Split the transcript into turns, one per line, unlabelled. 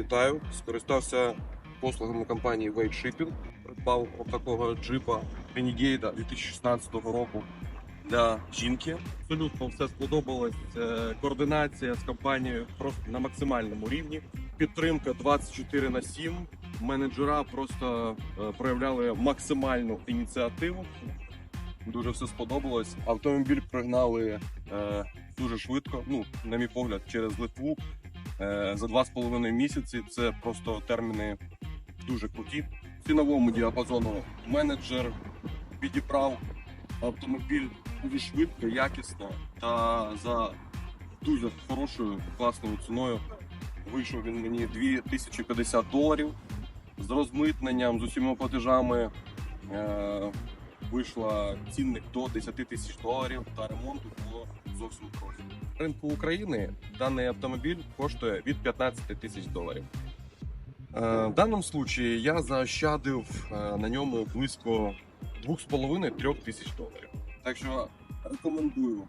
Вітаю! Скористався послугами компанії Wade Shipping. Придбав от такого джипа Renegade 2016 року для жінки. Абсолютно все сподобалось. Е, Координація з компанією просто на максимальному рівні. Підтримка 24 на 7. Менеджера просто е, проявляли максимальну ініціативу. Дуже все сподобалось. Автомобіль пригнали е, дуже швидко. Ну, на мій погляд, через Литву. Е, за два з половиною місяці це просто терміни дуже круті. В ціновому діапазону менеджер підібрав автомобіль дуже швидко, якісно та за дуже хорошою класною ціною. Вийшов він мені 2050 доларів з розмитненням, з усіма платежами. Е, вийшла цінник до 10 тисяч доларів та ремонту було зовсім трохи. Ринку України даний автомобіль коштує від 15 тисяч доларів. Е, В даному случаї я заощадив е, на ньому близько 2,5-3 тисяч доларів. Так що рекомендую